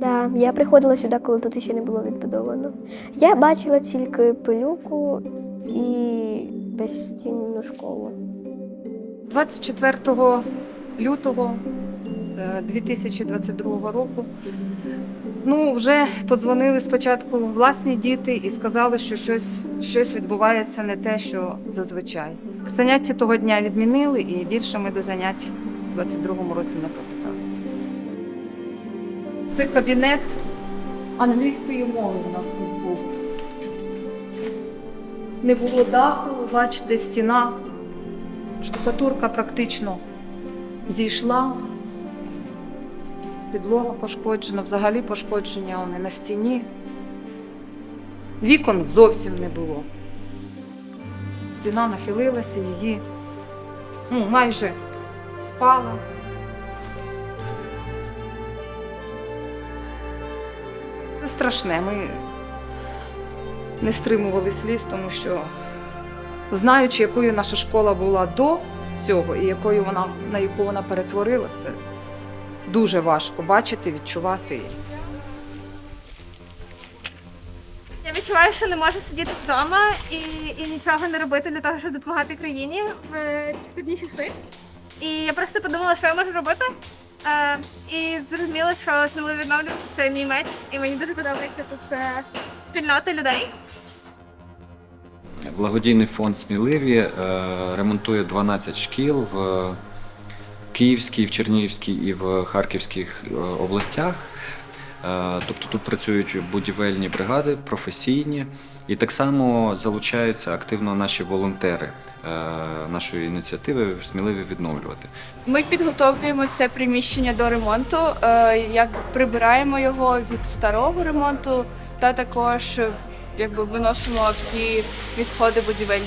Да, я приходила сюди, коли тут ще не було відбудовано. Я бачила тільки пилюку і безстінну школу. 24 лютого е, 2022 року. Ну, вже подзвонили спочатку власні діти і сказали, що щось, щось відбувається не те, що зазвичай. Заняття того дня відмінили, і більше ми до занять у 22-му році не поверталися. Це кабінет англійської мови у нас тут був. Не було даху, бачите, стіна штукатурка практично зійшла, підлога пошкоджена, взагалі пошкодження вони на стіні. Вікон зовсім не було. Стіна нахилилася, її ну, майже впала. Страшне. Ми не стримували сліз, тому що знаючи, якою наша школа була до цього і якою вона, на яку вона перетворилася, дуже важко бачити, відчувати. Я відчуваю, що не можу сидіти вдома і, і нічого не робити для того, щоб допомагати країні в складні часи. І я просто подумала, що я можу робити. Е, і зрозуміла, що сміливо відновлювати це мій меч, і мені дуже подобається тут е, спільнота людей. Благодійний фонд Сміливі е, ремонтує 12 шкіл в Київській, в Чернігівській і в Харківських е, областях. Е, Тобто тут працюють будівельні бригади, професійні, і так само залучаються активно наші волонтери е, нашої ініціативи сміливі відновлювати. Ми підготовлюємо це приміщення до ремонту, е, якби прибираємо його від старого ремонту, та також якби виносимо всі відходи будівель.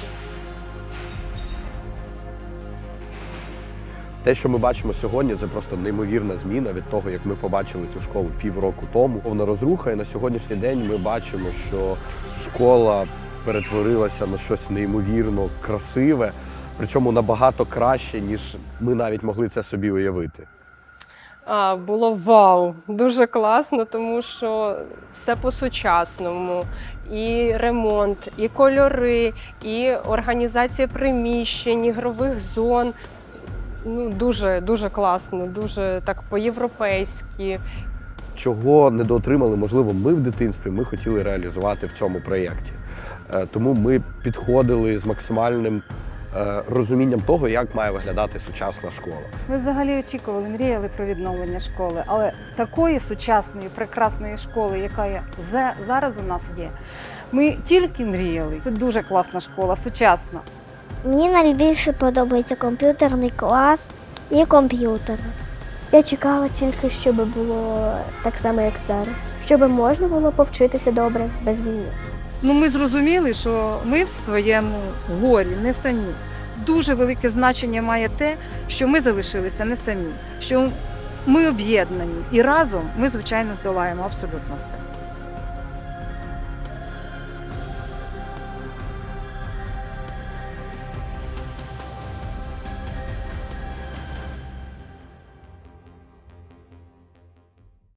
Те, що ми бачимо сьогодні, це просто неймовірна зміна від того, як ми побачили цю школу півроку тому. Вона розруха, і на сьогоднішній день ми бачимо, що школа перетворилася на щось неймовірно красиве, причому набагато краще, ніж ми навіть могли це собі уявити. А, було вау, дуже класно, тому що все по-сучасному. І ремонт, і кольори, і організація приміщень, ігрових зон. Ну, дуже, дуже класно, дуже так по-європейськи. Чого недоотримали, можливо, ми в дитинстві ми хотіли реалізувати в цьому проєкті. Е, Тому ми підходили з максимальним е, розумінням того, як має виглядати сучасна школа. Ми взагалі очікували, мріяли про відновлення школи, але такої сучасної, прекрасної школи, яка є зараз у нас є, ми тільки мріяли. Це дуже класна школа, сучасна. Мені найбільше подобається комп'ютерний клас і комп'ютер. Я чекала тільки, щоб було так само, як зараз, щоб можна було повчитися добре без війни. Ну, ми зрозуміли, що ми в своєму горі не самі. Дуже велике значення має те, що ми залишилися не самі, що ми об'єднані і разом ми, звичайно, здолаємо абсолютно все.